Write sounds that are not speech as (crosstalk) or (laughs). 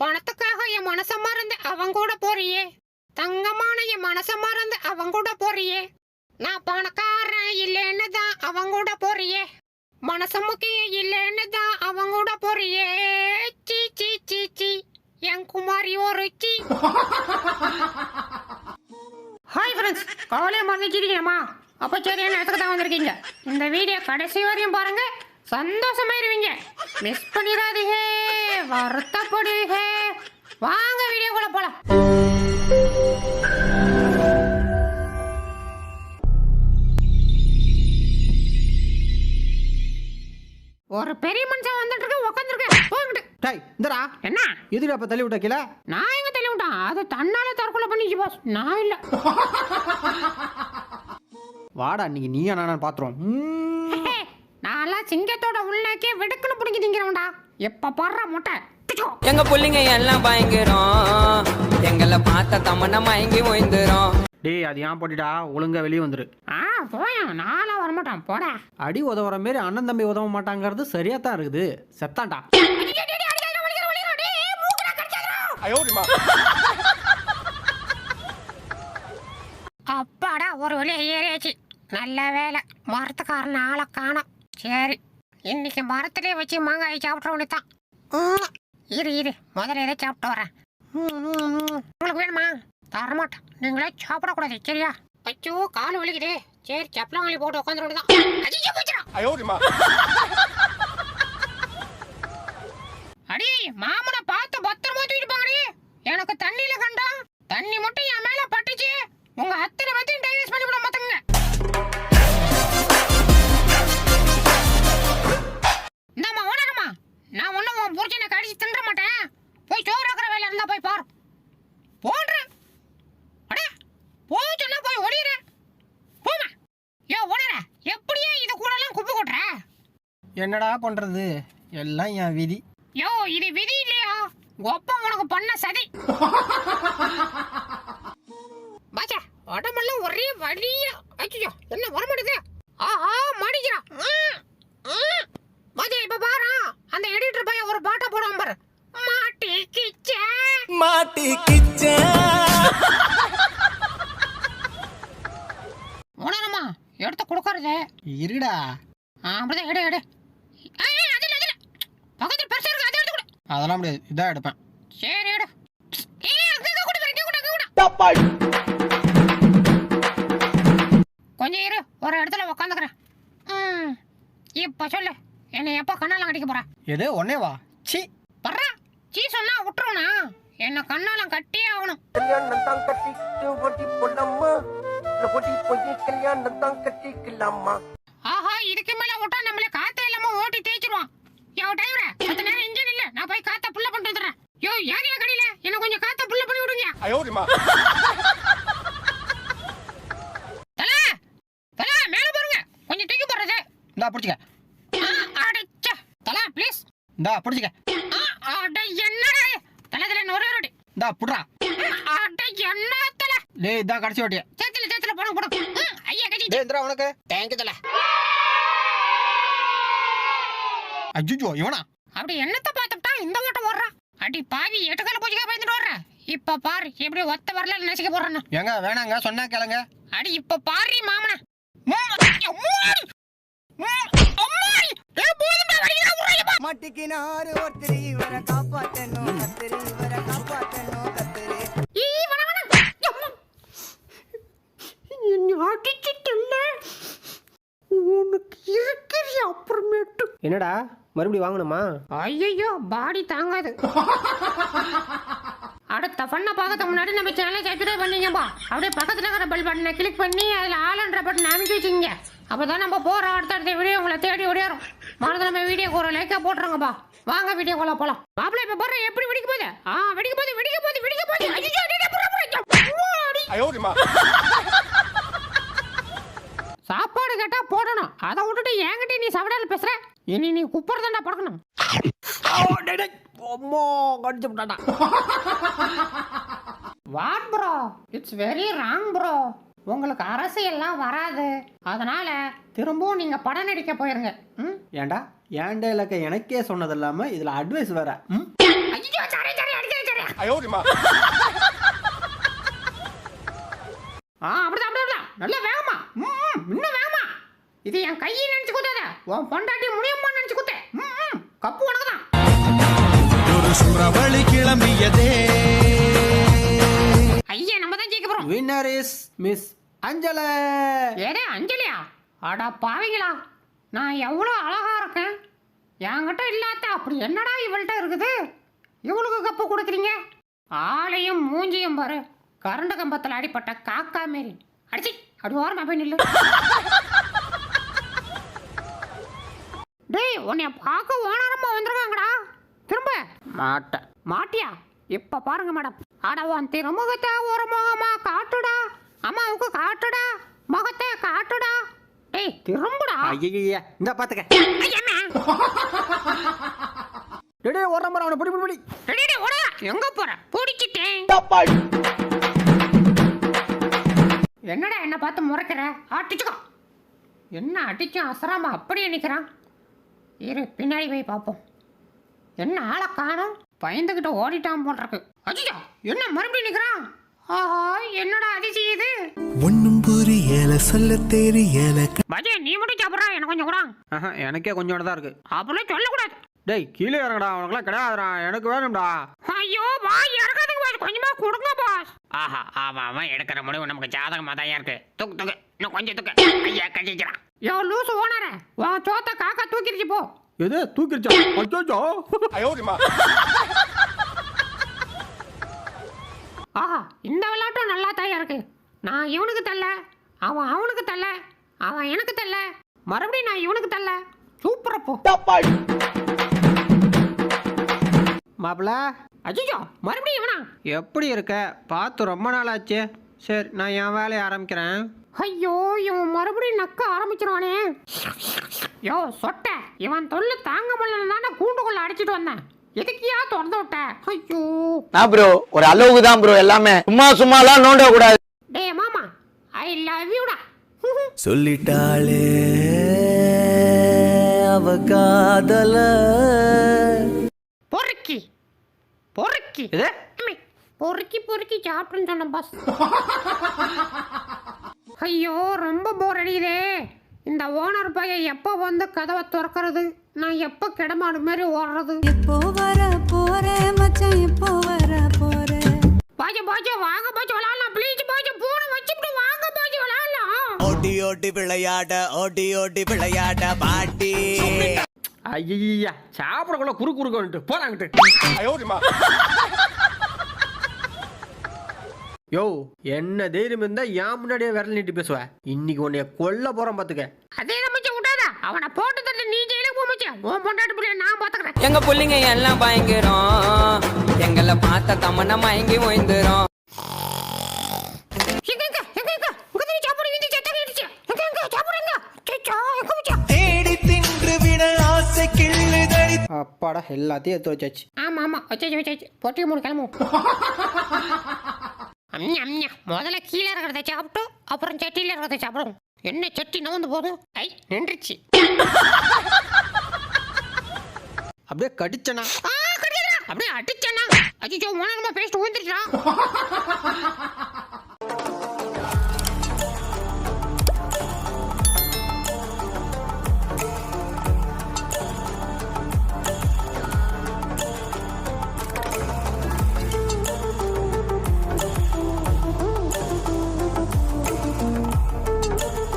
பணத்துக்காக என் மனச மறந்து அவங்க கூட போறியே. தங்கமான என் மனச மறந்து அவங்க கூட போறியே. நான் பணக்காரன் இல்லைன்னு தான் அவங்க கூட போறியே. மனச முக்கியம் இல்லைன்னு தான் அவங்க கூட போறியே. சீ சீ சீ சீ. என் குமாரி ஒரு சீ. ஹாய் ஃப்ரெண்ட்ஸ் கவலையை மறந்துச்சிருக்கீங்கம்மா அப்போ சரியான இடத்துக்கு தான் வந்திருக்கீங்க? இந்த வீடியோ கடைசி வரையும் பாருங்க. சந்தோஷமாயிருவீங்க மிஸ் பண்ணிடாதீங்க. வருத்தப்படுவீங்க வாங்க வீடியோக்குள்ள போலாம். ஒரு பெரிய மனுஷன் வந்துட்டு இருக்க உட்காந்துருக்க டேய் இந்தடா. என்ன? எதுடா அப்ப தள்ளி விட்ட கீழே? நான் எங்க தள்ளி விட்டான்? அது தன்னால தற்கொலை பண்ணிச்சு பாஸ் நான் இல்ல. வாடா இன்னைக்கு நீயா நானும் பாத்துறோம் நான்லாம் சிங்கத்தோட உள்நாக்கே வெடுக்குன்னு பிடிங்கி திங்கிறவன்டா. எப்ப போடுற முட்டை. எங்க புள்ளைங்க எல்லாம் பயங்கரம். எங்களை பார்த்த தமன்னா மயங்கி ஓய்ந்துரும். டேய் அது ஏன் போட்டுடா ஒழுங்கா வெளியே வந்துரு. ஆ போயேன். நான்லாம் வரமாட்டான் போடா. அடி உதவுற மாரி அண்ணன் தம்பி உதவ மாட்டாங்கிறது சரியா தான் இருக்குது. செத்தான்டா. அப்பாடா ஒரு வழியா ஏறியாச்சு. நல்ல வேலை. மரத்துக்காரன் ஆளை காணோம். சரி. இன்னைக்கு மரத்திலே வச்சு மாங்காய் சாப்பிட்ற வேண்டியதான் ம், இரு இரு. முதல்ல இதை சாப்பிட்டு வரேன். உங்களுக்கு வேணுமா? தரமாட்டேன். நீங்களே சாப்பிடக்கூடாது சரியா? அச்சோ கால் வலிக்குது. சரி சப்பலாங்களி போட்டு உட்காந்து வேண்டியதான் உன் புருஷனை கடிச்சு தின்ற மாட்டேன். போய் சோறு ஆக்குற வேலை இருந்தா போய் பாரு. போன்றேன். அடே போய் சொன்னா போய் ஒளியிற போமா யோ ஓனர எப்படியே இது கூடலாம் குப்பை கொட்டுற? என்னடா பண்றது? எல்லாம் என் விதி. யோ இது விதி இல்லையா? ஒப்ப உனக்கு பண்ண சதி. பாச்சா உடம்பெல்லாம் ஒரே வலியா. அச்சோ என்ன வர மாட்டேது ஆஹா மாடிக்கிறா. பாச்சா இப்ப பாரு. அந்த எடிட்டர் பையன் ஒரு பாட்டை போடுவான் பாரு. மாட்டி கிச்ச. மாட்டிக்கிச்ச உணரமா எடுத்து கொடுக்கறது. இருடா. அப்படிதான் எடு எடு. அதுல அதுல. பக்கத்துல பெருசா இருக்கு அதை எடுத்து கொடு. அதெல்லாம் முடியாது இதான் எடுப்பேன். சரி எடு. கொஞ்சம் இரு ஒரு இடத்துல உக்காந்துக்கிறேன். ம் இப்ப சொல்லு. என்னை எப்போ கண்ணால கடிக்க போற? எது ஒன்னே வா. சி. பர்றா சீ சொன்னா விட்டுருவனா? என்ன கண்ணாலம் கட்டியே ஆகணும். கல்யாணம் தான் கட்டிட்டு ஓட்டி போடலாமா ஓட்டி போய் கல்யாணம் தான் கட்டிக்கலாமா? ஆஹா இதுக்கு மேல விட்டா நம்மள காத்தே இல்லாம ஓட்டி தேய்ச்சிருவான். யோ டிரைவர பத்து நேரம் இன்ஜின் இல்ல. நான் போய் காத்த புள்ள பண்ணிட்டு வந்துடுறேன். யோ யாரையா கடையில? என்ன கொஞ்சம் காத்த புள்ள பண்ணி விடுங்க. தல தல மேல பாருங்க கொஞ்சம் தூக்கி போடுறது. இந்தா பிடிச்சிக்க. இந்தா பிடிச்சிக்க. அட என்னடா இது? தல தல இன்னும் ஒரே ஒரு அடி. இந்தா புட்றா. அட என்ன தல டேய் இதான் கடைசி வாட்டியா. சேத்துல சேத்துல போடுங்க ம், ஐயா டேய் இந்தா உனக்கு. தேங்க்யூ தல. அஜுஜோ இவனா? அப்படி என்னத்த பார்த்துட்டா? இந்த ஓட்டம் ஓடுறா. அடி பாவி எட்டுக்கால பூஜைக்கா பயந்துட்டு வர்ற இப்ப பாரு எப்படி ஒத்த வரல நசிக்க போறேன்னு ஏங்க வேணாங்க சொன்னா கேளுங்க. அடி இப்ப பாரு மாமன. மட்டிக்கினாரு ஒருத்தர் இவரை காப்பாத்தணும் கத்திரி இவரை காப்பாத்தணும் கத்திரி என்னடா மறுபடியும் வாங்கணுமா? ஐயோ பாடி தாங்காது. அடுத்த பண்ண பார்க்கறதுக்கு முன்னாடி நம்ம சேனலை சப்ஸ்கிரைப் பண்ணீங்கப்பா. அப்படியே பக்கத்துல இருக்கிற பெல் பட்டனை கிளிக் பண்ணி அதில் ஆளுன்ற பட்டன் அமைச்சு வச்சுங்க அப்பதான் நம்ம போற அடுத்தடுத்த வீடியோ உங்களை தேடி ஓடியாரும். நம்ம வீடியோக்கு ஒரு லைக்கா போட்டுருங்கப்பா. வாங்க வீடியோக்குள்ள போலாம். மாப்பிள்ளை இப்ப போடுற எப்படி வெடிக்க போகுது? ஆ வெடிக்க போகுது வெடிக்க போகுது வெடிக்க போகுது. ஐயோ, அடி, புறா. சாப்பாடு கேட்டா போடணும். அதை விட்டுட்டு என்கிட்ட நீ சாப்பிடாத பேசுற? இனி நீ குப்பர் தாண்டா படக்கணும். அம்மா கடிச்சு விட்டாடா. What bro? It's very wrong bro. உங்களுக்கு அரசியல்லாம் வராது. அதனால திரும்பவும் நீங்க படம் நடிக்க போயிருங்க. ம் ஏன்டா ஏன்டா இலக்க எனக்கே சொன்னது இல்லாம இதுல அட்வைஸ் வேற ம்? ஆ அப்படிதான் அப்படிதான் நல்ல வேகமா. ம் இன்னும் வேகமா. இது என் கையை நினைச்சு குத்தாத. உன் பொண்டாட்டி முடியுமா நினைச்சு குத்த. ம், ம் கப்பு உனக்கு தான் ஒரு சுறவழி கிளம்பியதே. ஐயா நம்ம தான் ஜெயிக்க போறோம். வின்னர் இஸ் மிஸ் அஞ்சல. ஏடே அஞ்சலியா? அடா பாவிங்களா. நான் எவ்வளோ அழகா இருக்கேன்? என்கிட்ட இல்லாத அப்படி என்னடா இவள்கிட்ட இருக்குது? இவளுக்கு கப்பு கொடுக்குறீங்க? ஆளையும் மூஞ்சியும் பாரு. கரண்ட் கம்பத்தில் அடிப்பட்ட காக்கா மாரி. அடிச்சி அப்படி ஓரமா போய் நில்லு. டேய் உன்னைய பார்க்க ஓனரமா வந்திருக்காங்கடா. திரும்ப. மாட்டேன் மாட்டியா? இப்ப பாருங்க மேடம். அட உன் திருமுகத்தை ஒரு முகமா காட்டுடா. அம்மாவுக்கு காட்டுடா. முகத்தை காட்டுடா. டேய் திரும்புடா ஐயா இந்த பாத்துக்க. ஐயம்மா. டேடே ஒரு நம்பர் அவனை. பிடி பிடி டேய், ஓடா. எங்க போற? பிடிச்சிட்டேன். என்னடா என்ன பார்த்து முறைக்கிற? அடிச்சுக்கோ. என்ன அடிச்சும் அசராம அப்படியே நிக்கிறான்? இரு பின்னாடி போய் பார்ப்போம். என்ன ஆளை காணோம்? பயந்துகிட்டு ஓடிட்டான் போல் இருக்கு அஜிஜா என்ன மறுபடியும் நிக்கிறான்? ஆஹா என்னடா அதிசயம் இது? ஒன்னும் புரியல சொல்ல தெரியல பஜே நீ மட்டும் சாப்பிட்றா எனக்கு கொஞ்சம் கூட. ஆஹா எனக்கே கொஞ்சோட தான் இருக்கு. அப்படிலாம் சொல்லக்கூடாது. டேய் கீழே இறங்கடா அவனுக்குலாம் கிடையாதுடா எனக்கு வேணும்டா. ஐயோ வா இறக்காதுங்க பாஸ் கொஞ்சமா கொடுங்க பாஸ். ஆஹா ஆமா அவன் எடுக்கிற முடிவு நமக்கு ஜாதகமா தான் இருக்கு. தூக்கு தூக்கு இன்னும் கொஞ்சம் தூக்கு. ஐயா கட்டிக்கிறான் யோ லூசு ஓனரே உன் சோத்த காக்கா தூக்கிருச்சு போ. எது தூக்கிருச்சா? அச்சோ ஆஹா இந்த விளையாட்டும் நல்லா தாயா இருக்கு. நான் இவனுக்கு தள்ள அவன் அவனுக்கு தள்ள அவன் எனக்கு தள்ள மறுபடியும் நான் இவனுக்கு தள்ள சூப்பரா போ. மாப்பிள அஜிஜோ மறுபடியும் இவனா? எப்படி இருக்க? பார்த்து ரொம்ப நாள் ஆச்சு சரி நான் என் வேலையை ஆரம்பிக்கிறேன். ஐயோ இவன் மறுபடியும் நக்க ஆரம்பிச்சிருவானே. யோ சொட்ட. இவன் தொல்லு தாங்க முடியல தானே கூண்டுக்குள்ள அடிச்சிட்டு வந்தேன். எதுக்கியா திறந்து விட்ட? ஐயோ. நான் ப்ரோ ஒரு அளவுக்கு தான் ப்ரோ எல்லாமே. சும்மா சும்மாலாம் நோண்ட கூடாது டேய் மாமா ஐ லவ் யூடா சொல்லிட்டாளே அவ காதல. பொறுக்கி பொறுக்கி. பொறுக்கி பொறுக்கி சாப்பிட்டுன்னு சொன்னேன் பாஸ் ஐயோ ரொம்ப போர் அடிக்குதே. இந்த ஓனர் பையன் எப்போ வந்து கதவை திறக்கிறது? நான் எப்போ கிடமாடு மாதிரி ஓடுறது? எப்போ வர போற மச்சான் எப்போ வர போற? பாஜு பாஜு வாங்க பாஜு. ஓடி ஓடி விளையாட ஓடி ஓடி விளையாட பாட்டி ஐயா சாப்பிடக்குள்ள குறு குறுக்க வந்துட்டு போறாங்கிட்டு யோ என்ன தைரியம் இருந்தா என் முன்னாடியே விரல் நீட்டி பேசுவ. இன்னைக்கு உன்னைய கொல்ல போறேன் பாத்துக்க. அதே மச்சான் விட்டாத? அவனை போட்டு தள்ளி நீ ஜெயிலுக்கு போ மச்சான் உன் பொண்டாட்டி பிள்ளைய நான் பார்த்துக்கிறேன் எங்க புள்ளைங்க எல்லாம் பயங்கரம். எங்களை பார்த்த தமன்னா மயங்கி ஓய்ந்துரும். அப்பாடா எல்லாத்தையும் எடுத்து வச்சாச்சு. ஆமா ஆமா. வச்சாச்சு வச்சாச்சு. பொட்டி மூணு கிளம்பும் (laughs) அம்யா அம்யா முதல்ல கீழே இருக்கிறத சாப்பிட்டு அப்புறம் சட்டியில் இருக்கிறத சாப்பிடும். என்ன சட்டி நவந்து போதும் ஐ நின்றுச்சு. அப்படியே கடிச்சனா. அப்படியே அடிச்சனா. அஜிச்சோ மோனமா பேசிட்டு ஊந்துருச்சா (laughs)